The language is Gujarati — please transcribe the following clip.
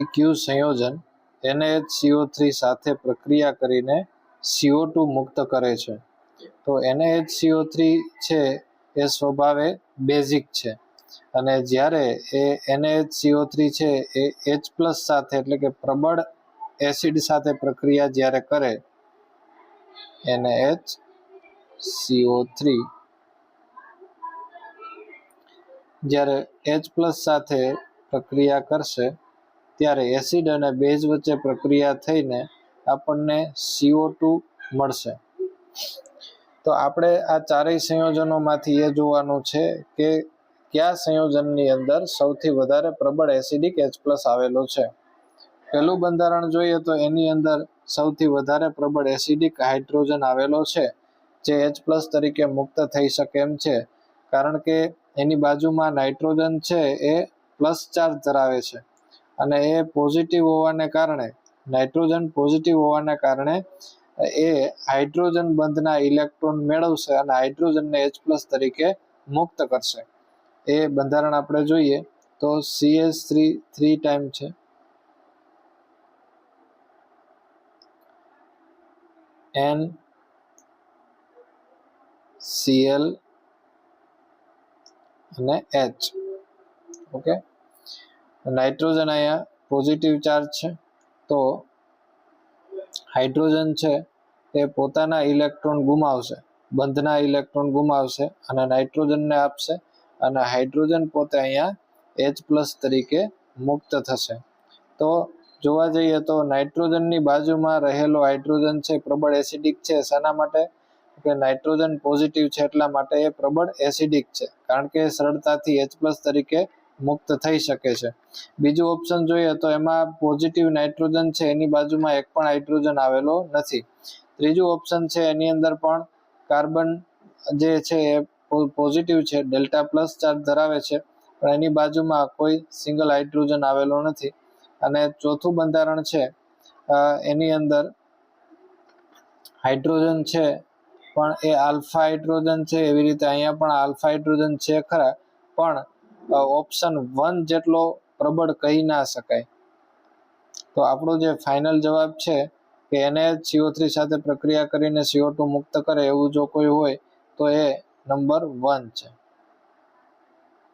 ક્યુ સંયોજન NaHCO3 સાથે પ્રક્રિયા કરીને CO2 મુક્ત કરે છે. તો NaHCO3 છે એ સ્વભાવે બેઝિક છે. અને જ્યારે એ NaHCO3 છે એ એચ પ્લસ સાથે એટલે કે પ્રબળ એસિડ સાથે પ્રક્રિયા જ્યારે કરે એનએચ સીઓ થ્રી જ્યારે એચ પ્લસ સાથે પ્રક્રિયા કરશે ત્યારે એસિડ અને બેઝ વચ્ચે પ્રક્રિયા થઈને આપણને CO2 મળશે. તો આપણે આ ચારેય સંયોજનોમાંથી એ જોવાનું છે કે કયા સંયોજનની અંદર સૌથી વધારે પ્રબળ એસિડિક એચ પ્લસ આવેલો છે. પહેલું બંધારણ જોઈએ તો એની અંદર સૌથી વધારે પ્રબળ એસિડિક હાઇડ્રોજન આવેલો છે, જે એચ પ્લસ તરીકે મુક્ત થઈ શકે એમ છે. કારણ કે એની બાજુમાં નાઇટ્રોજન છે એ પ્લસ ચાર્જ ધરાવે છે. અને એ પોઝિટિવ હોવાને કારણે નાઇટ્રોજન પોઝિટિવ હોવાને કારણે, એ હાઇડ્રોજન બંધના ઇલેક્ટ્રોન મેળવશે અને હાઇડ્રોજનને એચ પ્લસ તરીકે મુક્ત કરશે. એ બંધારણ આપણે જોઈએ તો સીએસ થ્રી થ્રી ટાઈમ છે. એન સીએલ અને એચ ઓકે નાઇટ્રોજન અહીંયા પોઝિટિવ ચાર્જ છે. તો હાઇડ્રોજન છે એ પોતાના ઇલેક્ટ્રોન ગુમાવશે. બંધના ઇલેક્ટ્રોન ગુમાવશે અને નાઇટ્રોજનને આપશે અને હાઇડ્રોજન પોતે અહીંયા એચ પ્લસ તરીકે મુક્ત થશે. તો જોવા જઈએ તો નાઇટ્રોજનની બાજુમાં રહેલો હાઇડ્રોજન છે પ્રબળ એસિડિક છે. શાના માટે? કે નાઇટ્રોજન પોઝિટિવ છે એટલા માટે એ પ્રબળ એસિડિક છે. કારણ કે સરળતાથી એચ પ્લસ તરીકે મુક્ત થઈ શકે છે. બીજું ઓપ્શન જોઈએ તો એમાં પોઝિટિવ નાઇટ્રોજન છે, એની બાજુમાં એક પણ હાઇડ્રોજન આવેલો નથી. ત્રીજું ઓપ્શન છે એની અંદર પણ કાર્બન જે છે એ પોઝિટિવ છે ડેલ્ટા પ્લસ ચાર્જ ધરાવે છે, પણ એની બાજુમાં કોઈ સિંગલ હાઇડ્રોજન આવેલો નથી. અને ચોથું બંધારણ છે એની અંદર હાઇડ્રોજન છે, પણ એ આલ્ફા હાઇડ્રોજન છે, એવી રીતે અહીંયા પણ આલ્ફા હાઇડ્રોજન છે ખરા, પણ ઓપ્શન વન જેટલો પ્રબળ કહી ના શકાય. તો આપણો જે ફાઇનલ જવાબ છે કે એને સીઓ થ્રી સાથે પ્રક્રિયા કરીને સીઓ ટુ મુક્ત કરે એવું જો કોઈ હોય તો એ નંબર વન છે.